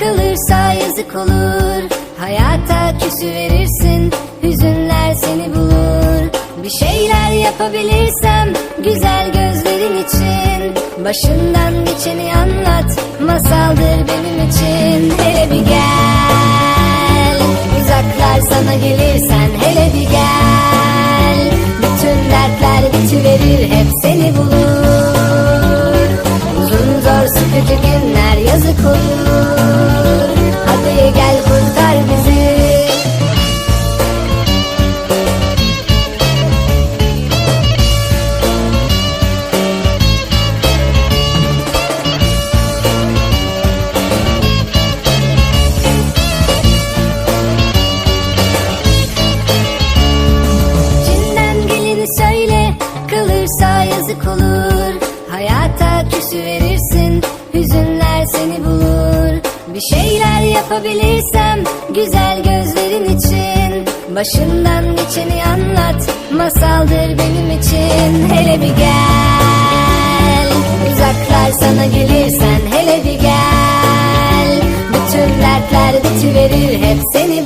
kalırsa yazık olur. Hayata küsü verirsin Hüzünler seni bulur. Bir şeyler yapabilirsem Güzel gözlerin için. Başından geçeni anlat Masaldır benim için. Hele bir gel Uzaklar sana gelirsen Hele bir gel. Bütün dertler bitiverir Hep seni bulur. Uzun zor sıkıcı günler yazık olur. Yazık olur. Hayata küsü verirsin Hüzünler seni bulur. Bir şeyler yapabilirsem Güzel gözlerin için. Başından geçeni anlat Masaldır benim için. Hele bir gel Uzaklar sana gelirsen. Hele bir gel Bütün dertler bitiverir Hep seni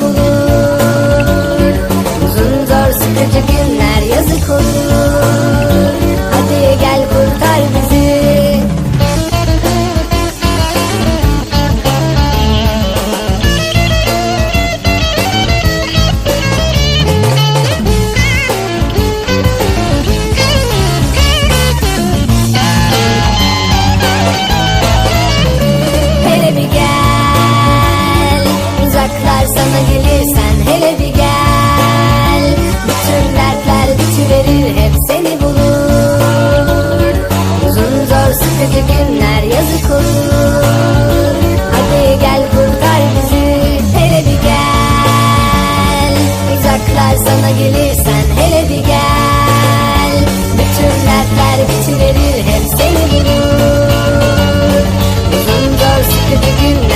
you.